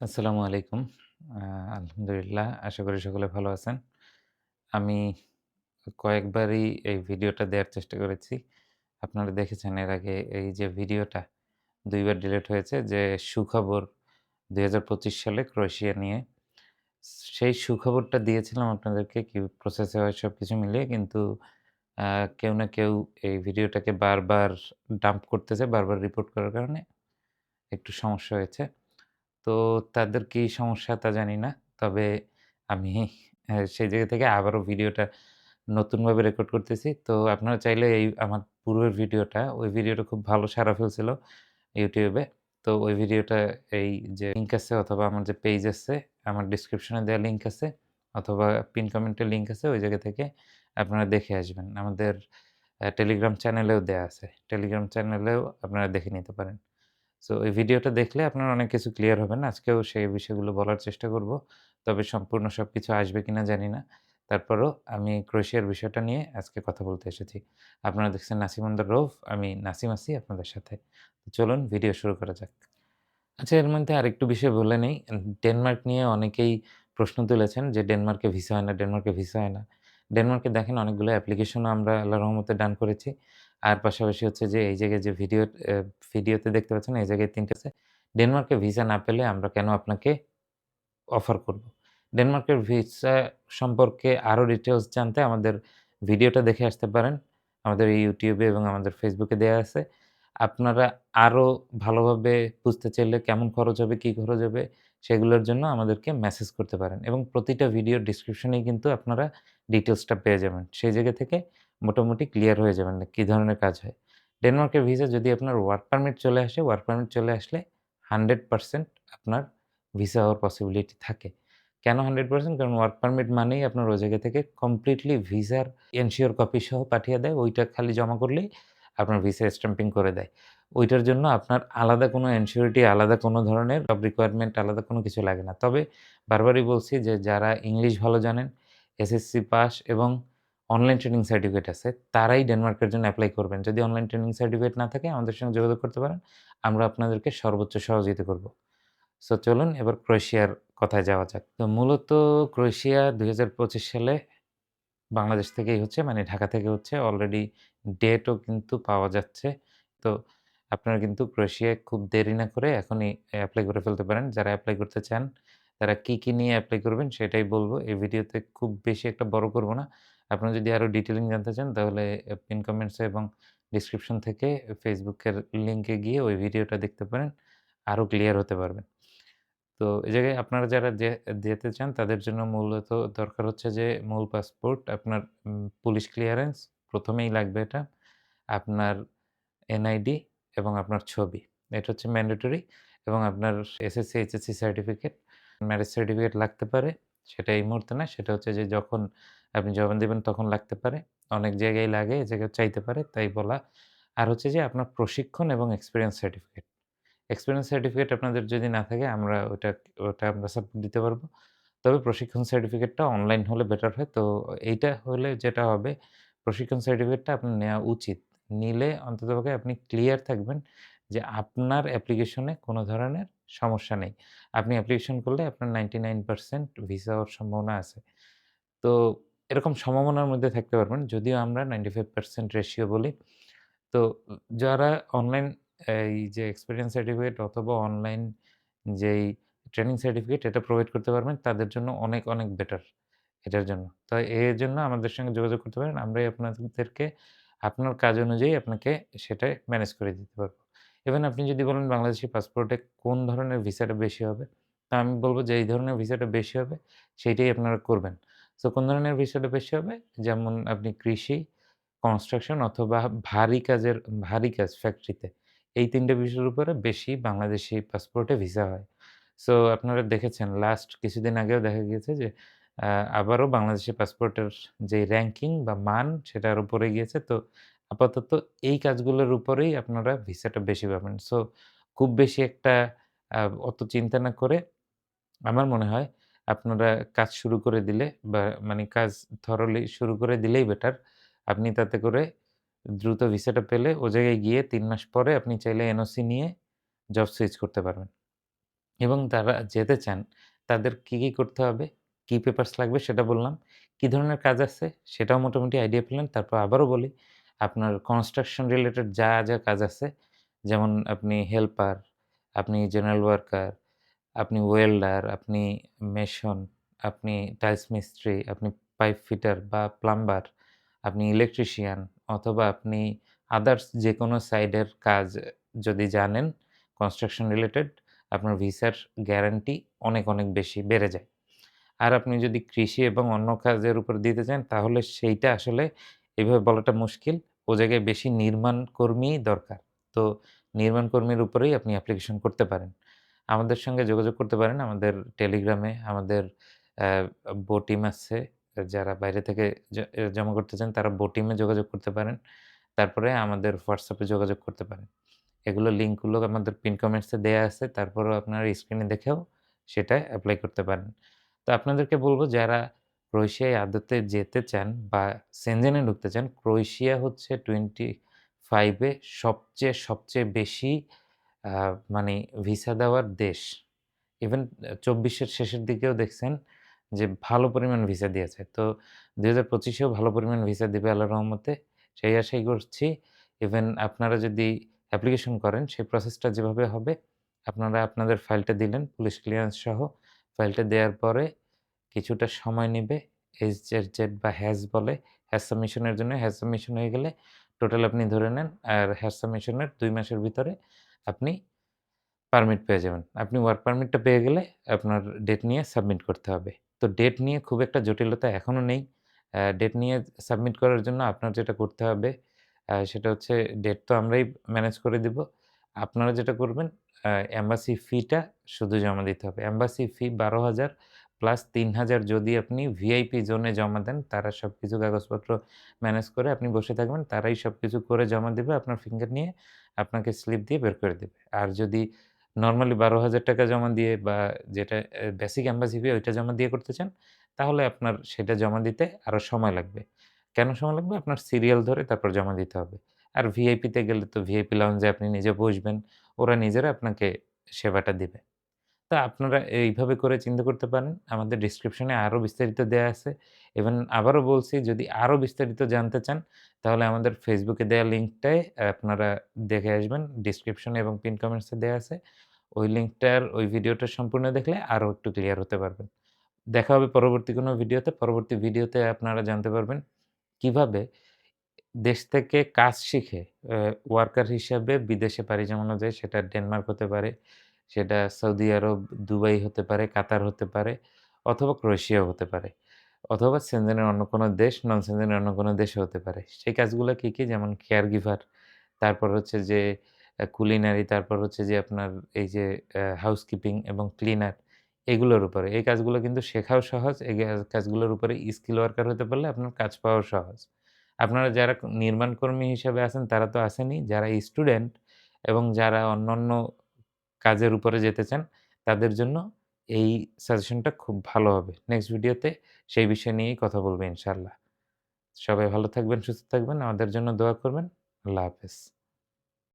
আসসালামু আলাইকুম। আলহামদুলিল্লাহ আশা করি সকলে ভালো আছেন। আমি কয়েকবারই এই ভিডিওটা দেওয়ার চেষ্টা করেছি। আপনারা দেখেছেন এর আগে এই যে ভিডিওটা ২ বার ডিলিট হয়েছে যে সুখবর ২০২৫ সালে ক্রোয়েশিয়া নিয়ে। সেই সুখবরটা দিয়েছিলাম আপনাদেরকে কি প্রসেসে হয় সব কিছু মিলিয়ে কিন্তু কেউ না কেউ এই ভিডিওটাকে বারবার ডাম্প করতেছে, বারবার রিপোর্ট করার কারণে একটু সমস্যা হয়েছে। তো তাদের কি সমস্যা তা জানি না। তবে আমি সেই জায়গা থেকে আবারও ভিডিওটা নতুনভাবে রেকর্ড করতেছি। তো আপনারা চাইলে এই আমার পূর্বের ভিডিওটা, ওই ভিডিওটা খুব ভালো সাড়া ফেলছিল ইউটিউবে তো ওই ভিডিওটা এই যে লিঙ্ক আছে অথবা আমার যে পেজ আছে, আমার ডেসক্রিপশনে দেওয়া লিঙ্ক আছে অথবা পিন কমেন্টে লিঙ্ক আছে ওই জায়গা থেকে আপনারা দেখে আসবেন। আমাদের টেলিগ্রাম চ্যানেলেও দেয়া আছে। টেলিগ্রাম চ্যানেলেও আপনারা দেখে নিতে পারেন। সো এই ভিডিওটা দেখলে আপনার অনেক কিছু ক্লিয়ার হবেন। আজকেও সেই বিষয়গুলো বলার চেষ্টা করব। তবে সম্পূর্ণ সব কিছু আসবে কিনা জানি না। তারপরও আমি ক্রোয়েশিয়ার বিষয়টা নিয়ে আজকে কথা বলতে এসেছি। আপনারা দেখছেন নাসিম অন দ্য আমি নাসিম আসি আপনাদের সাথে। চলুন ভিডিও শুরু করা যাক। আচ্ছা এর মধ্যে আরেকটু বিষয় বলে নেই। ডেনমার্ক নিয়ে অনেকেই প্রশ্ন তুলেছেন যে ডেনমার্কে ভিসা হয় না, ডেনমার্কে ভিসা হয় না। ডেনমার্কে দেখেন অনেকগুলো অ্যাপ্লিকেশনও আমরা আল্লাহর রহমতে ডান করেছি। আর পাশাপাশি হচ্ছে যে এই জায়গায় যে ভিডিও ভিডিওতে দেখতে পাচ্ছেন এই জায়গায় ৩ টা আছে। ডেনমার্কে ভিসা না পেলে আমরা কেন আপনাকে অফার করব। ডেনমার্কের ভিসা সম্পর্কে আরও ডিটেইলস জানতে আমাদের ভিডিওটা দেখে আসতে পারেন। আমাদের এ এবং আমাদের ফেসবুকে দেওয়া আছে। আপনারা আরও ভালোভাবে বুঝতে চাইলে কেমন খরচ হবে, কী খরচ হবে সেগুলোর জন্য আমাদেরকে মেসেজ করতে পারেন এবং প্রতিটা ভিডিওর ডেসক্রিপশনেই কিন্তু আপনারা ডিটেলসটা পেয়ে যাবেন। সেই জায়গা থেকে মোটামুটি ক্লিয়ার হয়ে যাবেন কী ধরনের কাজ হয়। ডেনমার্কের ভিসা যদি আপনার ওয়ার্ক পারমিট চলে আসে, ওয়ার্ক পারমিট চলে আসলে 100% আপনার ভিসা হওয়ার পসিবিলিটি থাকে। কেন 100%? কারণ ওয়ার্ক পারমিট মানেই আপনার ওই জায়গা থেকে কমপ্লিটলি ভিসার এনশিওর কপি সহ পাঠিয়ে দেয়। ওইটা খালি জমা করলেই আপনার ভিসা স্ট্যাম্পিং করে দেয়। ওইটার জন্য আপনার আলাদা কোনো এনশিওরিটি, আলাদা কোনো ধরনের জব রিকোয়ারমেন্ট আলাদা কোনো কিছু লাগে না। তবে বারবারই বলছি যে যারা ইংলিশ ভালো জানেন, এসএসসি পাস এবং অনলাইন ট্রেনিং সার্টিফিকেট আছে, তারাই ডেনমার্কের জন্য অ্যাপ্লাই করবেন। যদি অনলাইন ট্রেনিং সার্টিফিকেট না থাকে আমাদের সঙ্গে যোগাযোগ করতে পারেন। আমরা আপনাদেরকে সর্বোচ্চ সহযোগিতা করব। সো চলুন এবার ক্রোয়েশিয়ার কথায় যাওয়া যাক। তো মূলত ক্রোয়েশিয়া ২০২৫ সালে বাংলাদেশ থেকেই হচ্ছে মানে ঢাকা থেকে হচ্ছে অলরেডি ডেটও কিন্তু পাওয়া যাচ্ছে। তো আপনারা কিন্তু ক্রোয়েশিয়ায় খুব দেরি না করে এখনই অ্যাপ্লাই করে ফেলতে পারেন। যারা অ্যাপ্লাই করতে চান তারা কি, কি নিয়ে অ্যাপ্লাই করবেন সেটাই বলব এই ভিডিওতে খুব বেশি একটা বড় করব না। আপনারা যদি আরও ডিটেলিং জানতে চান তাহলে পিন কমেন্টসে এবং ডিসক্রিপশন থেকে ফেসবুকের লিঙ্কে গিয়ে ওই ভিডিওটা দেখতে পারেন। আরও ক্লিয়ার হতে পারবেন। তো এই জায়গায় আপনারা যারা যেতে চান তাদের জন্য মূলত দরকার হচ্ছে যে মূল পাসপোর্ট, আপনার পুলিশ ক্লিয়ারেন্স প্রথমেই লাগবে এটা। আপনার এনআইডি এবং আপনার ছবি। এটা হচ্ছে ম্যান্ডেটরি এবং আপনার SSC, HSC certificate, marriage certificate লাগতে পারে। সেটা এই মুহূর্তে না, সেটা হচ্ছে যে যখন আপনি জমা দেবেন তখন লাগতে পারে। অনেক জায়গায় লাগে, এ জায়গায় চাইতে পারে তাই বলা। আর হচ্ছে যে আপনার প্রশিক্ষণ এবং এক্সপিরিয়েন্স সার্টিফিকেট। এক্সপিরিয়েন্স সার্টিফিকেট আপনাদের যদি না থাকে আমরা ওটা ওটা আমরা সাপোর্ট দিতে পারব তবে প্রশিক্ষণ সার্টিফিকেটটা অনলাইন হলে বেটার হয়। তো এইটা হলে যেটা হবে প্রশিক্ষণ সার্টিফিকেটটা আপনার নেওয়া উচিত। নিলে অন্ততপক্ষে আপনি ক্লিয়ার থাকবেন যে আপনার অ্যাপ্লিকেশনে কোনো ধরনের সমস্যা নেই। আপনি অ্যাপ্লিকেশন করলে আপনার 99% ভিসা হওয়ার সম্ভাবনা আছে। তো এরকম সম্ভাবনার মধ্যে থাকতে পারবেন। যদিও আমরা 95% রেশিও বলি। তো যারা অনলাইন এই যে এক্সপিরিয়েন্স সার্টিফিকেট অথবা অনলাইন যেই ট্রেনিং সার্টিফিকেট এটা প্রোভাইড করতে পারবেন তাদের জন্য অনেক, অনেক বেটার এটার জন্য। তো এর জন্য আমাদের সঙ্গে যোগাযোগ করতে পারেন। আমরাই আপনাদেরকে আপনার কাজ অনুযায়ী আপনাকে সেটা ম্যানেজ করে দিতে পারব ইভেন আপনি যদি বলেন বাংলাদেশি পাসপোর্টে কোন ধরনের ভিসাটা বেশি হবে? তা আমি বলব যে এই ধরনের ভিসাটা বেশি হবে সেইটাই আপনারা করবেন। সো কোন ধরনের ভিসাটা বেশি হবে? যেমন আপনি কৃষি, কনস্ট্রাকশন অথবা ভারী কাজের ভারী কাজ ফ্যাক্টরিতে। এই ৩ টে বিষয়ের উপরে বেশি বাংলাদেশি পাসপোর্টে ভিসা হয়। সো আপনারা দেখেছেন লাস্ট কিছুদিন আগেও দেখা গিয়েছে যে আবারও বাংলাদেশি পাসপোর্টের যে র্যাঙ্কিং বা মান সেটা আরও পড়ে গিয়েছে। তো আপাতত এই কাজগুলোর উপরেই আপনারা ভিসাটা বেশি পাবেন। সো খুব বেশি একটা অত চিন্তা না করে আমার মনে হয় আপনারা কাজ শুরু করে দিলে বা মানে কাজ থরলি শুরু করে দিলেই বেটার। আপনি তাতে করে দ্রুত ভিসাটা পেলে ও জায়গায় গিয়ে তিন মাস পরে আপনি চাইলে এনওসি নিয়ে জব সুইচ করতে পারবেন। এবং তারা যেতে চান তাদের কি, কি করতে হবে, কি পেপারস লাগবে সেটা বললাম। কি ধরনের কাজ আছে সেটাও মোটামুটি আইডিয়া পেলেন। তারপর আবারও বলি, আপনার কনস্ট্রাকশন রিলেটেড যা, যা কাজ আছে যেমন আপনি হেল্পার, আপনি জেনারেল ওয়ার্কার, আপনি ওয়েল্ডার, আপনি মেশন আপনি টাইলস মিস্ত্রি, আপনি পাইপ ফিটার বা প্লাম্বার, আপনি ইলেকট্রিশিয়ান অথবা আপনি আদার্স যে কোনো সাইডের কাজ যদি জানেন কনস্ট্রাকশন রিলেটেড আপনার ভিসার গ্যারান্টি অনেক, অনেক বেশি বেড়ে যায়। আর আপনি যদি কৃষি এবং অন্য কাজের উপর দিতে চান, তাহলে সেইটা আসলে এভাবে বলাটা মুশকিল। ও জায়গায় বেশি নির্মাণ কর্মীই দরকার। তো নির্মাণ কর্মীর উপরেই আপনি অ্যাপ্লিকেশন করতে পারেন। আমাদের সঙ্গে যোগাযোগ করতে পারেন আমাদের টেলিগ্রামে আমাদের বোটিম আছে যারা বাইরে থেকে জমা করতে চান, তারা বো-টিমে যোগাযোগ করতে পারেন। তারপরে আমাদের হোয়াটসঅ্যাপে যোগাযোগ করতে পারেন। এগুলো লিঙ্কগুলো আমাদের পিন কমেন্টসে দেয়া আছে। তারপরেও আপনারা স্ক্রিনে দেখেও সেটা অ্যাপ্লাই করতে পারেন। তো আপনাদেরকে বলব যারা ক্রোয়েশিয়ায় আদতে যেতে চান বা সেনজেনে ঢুকতে চান, ক্রোয়েশিয়া হচ্ছে টোয়েন্টি ফাইভে সবচেয়ে, সবচেয়ে বেশি মানে ভিসা দেওয়ার দেশ। ইভেন চব্বিশের শেষের দিকেও দেখছেন যে ভালো পরিমাণ ভিসা দিয়েছে। তো দু হাজার পঁচিশেও ভালো পরিমাণ ভিসা দিবে আল্লাহর রহমতে। সেই আশাই করছি। ইভেন আপনারা যদি অ্যাপ্লিকেশন করেন সেই প্রসেসটা যেভাবে হবে, আপনারা আপনাদের ফাইলটা দিলেন পুলিশ ক্লিয়ারেন্স সহ। ফাইলটা দেওয়ার পরে কিছুটা সময় নিবে। জেড বা হ্যাজ বলে। হ্যাজ সাবমিশনের জন্য হ্যাজ সাবমিশন হয়ে গেলে টোটাল আপনি ধরে নেন আর হ্যাজ সাবমিশনের দুই মাসের ভিতরে আপনি পারমিট পেয়ে যাবেন। আপনি ওয়ার্ক পারমিটটা পেয়ে গেলে আপনার ডেট নিয়ে সাবমিট করতে হবে। তো ডেট নিয়ে খুব একটা জটিলতা এখনও নেই। ডেট নিয়ে সাবমিট করার জন্য আপনার যেটা করতে হবে সেটা হচ্ছে ডেট তো আমরাই ম্যানেজ করে দিব। আপনারা যেটা করবেন আ এম্বাসি ফিটা শুধু জমা দিতে হবে। এম্বাসি ফি ১২,০০০ প্লাস ৩,০০০ যদি আপনি ভিআইপি জোনে জমা দেন, তারা সবকিছু কাগজপত্র ম্যানেজ করে আপনি বসে থাকবেন। তারাই সবকিছু করে জমা দিবে আপনার ফিঙ্গার নিয়ে আপনাকে স্লিপ দিয়ে বের করে দিবে। আর যদি নরমালি ৳১২,০০০ জমা দিয়ে বা যেটা বেসিক এম্বাসি ফি ওইটা জমা দিয়ে করতে চান, তাহলে আপনার সেটা জমা দিতে আরও সময় লাগবে। কেন সময় লাগবে? আপনার সিরিয়াল ধরে তারপর জমা দিতে হবে। আর ভিআইপিতে গেলে তো ভিআইপি লাউঞ্জে আপনি নিজে বসবেন। ওরা নিজেরা আপনাকে সেবাটা দিবে। তো আপনারা এইভাবে করে চিন্তা করতে পারেন। আমাদের ডেসক্রিপশনে আরও বিস্তারিত দেওয়া আছে। ইভেন আবারও বলছি, যদি আরও বিস্তারিত জানতে চান, তাহলে আমাদের ফেসবুকে দেয়া লিঙ্কটায় আপনারা দেখে আসবেন। ডেসক্রিপশনে এবং পিন কমেন্টসে দেওয়া আছে। ওই লিঙ্কটার ওই ভিডিওটা সম্পূর্ণ দেখলে আরও একটু ক্লিয়ার হতে পারবেন। দেখা হবে পরবর্তী কোনো ভিডিওতে। পরবর্তী ভিডিওতে আপনারা জানতে পারবেন কীভাবে দেশ থেকে কাজ শিখে ওয়ার্কার হিসাবে বিদেশে পাড়ি জমানো যায়। সেটা ডেনমার্ক হতে পারে, সেটা সৌদি আরব, দুবাই হতে পারে, কাতার হতে পারে অথবা ক্রোয়েশিয়াও হতে পারে। অথবা সেনজেনের অন্য কোনো দেশ, নন সেনজেনের অন্য কোনো দেশে হতে পারে। সেই কাজগুলো কী কী যেমন কেয়ার গিভার, তারপর হচ্ছে যে কুলিনারি, তারপর হচ্ছে যে আপনার এই যে হাউসকিপিং এবং ক্লিনার এগুলোর উপরে। এই কাজগুলো কিন্তু শেখাও সহজ। এই কাজগুলোর উপরে স্কিল ওয়ার্কার হতে পারলে আপনার কাজ পাওয়াও সহজ। আপনারা যারা নির্মাণকর্মী হিসাবে আছেন তারা তো আসেনি যারা স্টুডেন্ট এবং যারা অন্য অন্য কাজের উপরে যেতে চান তাদের জন্য এই সাজেশনটা খুব ভালো হবে। নেক্সট ভিডিওতে সেই বিষয় নিয়েই কথা বলবে ইনশাল্লাহ সবাই ভালো থাকবেন, সুস্থ থাকবেন। আমাদের জন্য দোয়া করবেন। আল্লাহ হাফেজ।